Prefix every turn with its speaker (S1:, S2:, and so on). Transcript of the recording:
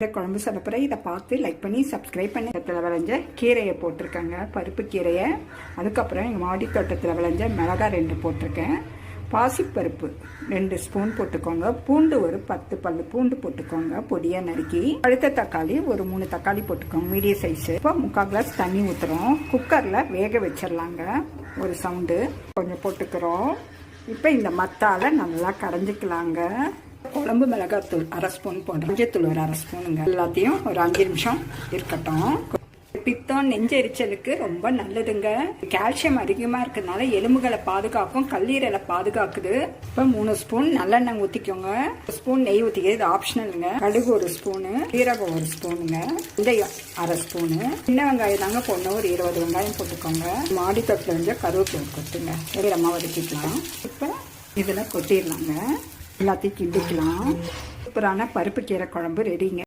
S1: இந்த குழம்பு சொல்லப்புறம் இதை பார்த்து லைக் பண்ணி சப்ஸ்கிரைப் பண்ணி இடத்துல விளைஞ்ச கீரையை போட்டிருக்கேங்க பருப்பு கீரையை. அதுக்கப்புறம் எங்கள் மாடி தோட்டத்தில் விளைஞ்ச மிளகாய் ரெண்டு போட்டிருக்கேன். பாசிப்பருப்பு ரெண்டு ஸ்பூன் போட்டுக்கோங்க. பூண்டு ஒரு பத்து பல்லு பூண்டு போட்டுக்கோங்க பொடியாக நறுக்கி. பழுத்த தக்காளி ஒரு மூணு தக்காளி போட்டுக்கோங்க மீடியம் சைஸு இப்போ முக்கால் கிளாஸ் தண்ணி ஊற்றுறோம் குக்கரில் வேக வச்சிடலாங்க ஒரு சவுண்டு கொஞ்சம் போட்டுக்கிறோம். இப்போ இந்த மத்தால நல்லா கரைஞ்சிக்கலாங்க குழம்பு மிளகாத்தூள் அரை ஸ்பூன் போடுறேன் மஞ்சத்தூள் ஒரு அரை ஸ்பூனுங்க. எல்லாத்தையும் ஒரு அஞ்சு நிமிஷம் இருக்கட்டும். பித்தம் நெஞ்செரிச்சலுக்கு ரொம்ப நல்லதுங்க. கால்சியம் அதிகமாக இருக்கிறதுனால எலும்புகளை பாதுகாக்கும் கல்லீரலை பாதுகாக்குது. இப்போ மூணு ஸ்பூன் நல்லெண்ணெய் ஊற்றிக்கோங்க ஸ்பூன் நெய் ஊற்றிக்கிறது ஆப்ஷனலுங்க கடுகு ஒரு ஸ்பூனு சீரகம் ஒரு ஸ்பூனுங்க. வெந்தயம் அரை ஸ்பூனு. சின்ன வெங்காயம் தாங்க பொண்ணு ஒரு இருபது வெங்காயம் போட்டுக்கோங்க. மாடி தொட்டில் வந்து கருவேப்பிலை கொத்துங்க வெள்ளமாக வதக்கிக்கலாம். இப்போ இதில் கொட்டிடலாங்க. எல்லாத்தையும் கிண்டிக்கலாம். சூப்பரான பருப்பு கீரை குழம்பு ரெடிங்க